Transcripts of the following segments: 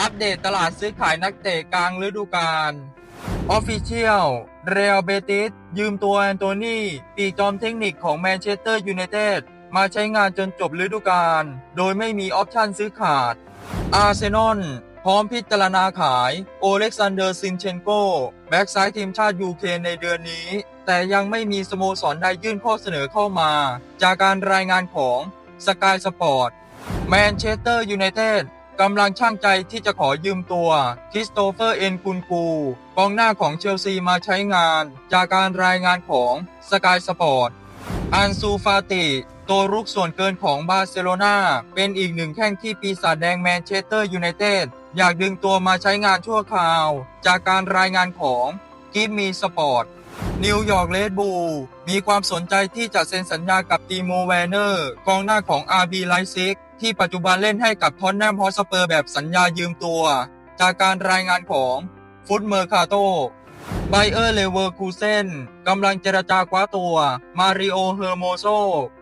อัปเดตตลาดซื้อขายนักเตะกลางฤดูกาลออฟฟิเชียลเรอัลเบติสยืมตัวแอนโทนีปีจอมเทคนิคของแมนเชสเตอร์ยูไนเต็ดมาใช้งานจนจบฤดูกาลโดยไม่มีออปชันซื้อขาด อาร์เซนอลพร้อมพิจารณาขาย โอเล็กซานเดอร์ซินเชนโก แบ็กซ้ายทีมชาติยูเครนในเดือนนี้ แต่ยังไม่มีสโมสรใดยื่นข้อเสนอเข้ามา จากการรายงานของสกายสปอร์ตแมนเชสเตอร์ยูไนเต็ด กำลังช่างใจที่จะขอยืมตัวคริสโตเฟอร์เอ็นกุนกูกองหน้าของเชลซีมาใช้งาน จากการรายงานของสกายสปอร์ตอันซูฟาติตัวรุกส่วนเกินของบาร์เซโลนาเป็นอีกหนึ่งแข้งที่ปีศาจแดงแมนเชสเตอร์ยูไนเต็ดอยากดึงตัวมาใช้งานชั่วคราว จากการรายงานของกิฟมีสปอร์ต นิวยอร์กเรดบูลมีความสนใจที่จะเซ็นสัญญากับตีโมแวเนอร์กองหน้าของ RB ไลซิกที่ปัจจุบันเล่นให้กับทอนแนมฮอสเปอร์แบบสัญญายืมตัว จากการรายงานของฟุตเมอร์คาโตไบเออร์เลเวอร์คูเซนกำลังเจรจาคว้าตัว มาริโอเฮอร์โมโซ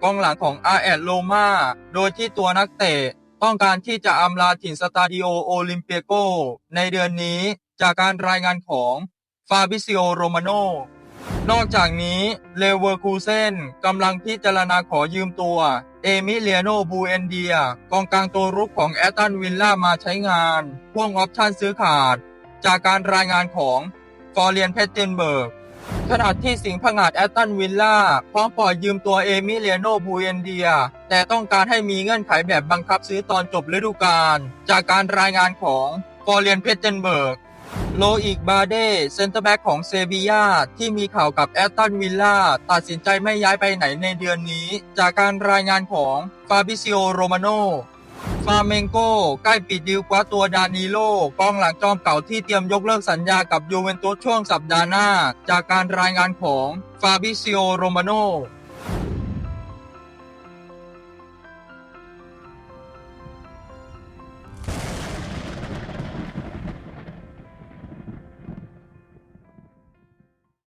กองหลังของอาแอดโลมาโดยที่ตัวนักเตะ ต้องการที่จะอำลาถิ่นสตาดิโอโอลิมเปียโก ในเดือนนี้จากการรายงานของฟาบิซิโอโรมาโน นอกจากนี้เลเวอร์คูเซนกำลังพิจารณาขอยืมตัว เอมิเลียโนบูเอนเดีย กองกลางตัวรุกของแอตตันวิลล่ามาใช้งาน พ่วงออปชั่นซื้อขาด จากการรายงานของฟอร์เรียนเพชเทนเบิร์กขณะที่สิงห์ผงาดแอตตันวิลล่าพร้อมปล่อยยืมตัวเอมิเลียโนบูเอนเดีย แต่ต้องการให้มีเงื่อนไขแบบบังคับซื้อตอนจบฤดูกาลจากการรายงานของฟอร์เรียนเพชเทนเบิร์ก โลอิกบาเดเซนเตอร์แบ็กของเซบียาที่มีข่าวกับแอตตันวิลล่าตัดสินใจไม่ย้ายไปไหนในเดือนนี้ จากการรายงานของฟาบิซิโอโรมาโนฟาเมงโกใกล้ปิดดีลคว้าตัวดานิโลกองหลังจอมเก่าที่เตรียมยกเลิกสัญญากับยูเวนตุสช่วงสัปดาห์หน้า จากการรายงานของฟาบิซิโอโรมาโน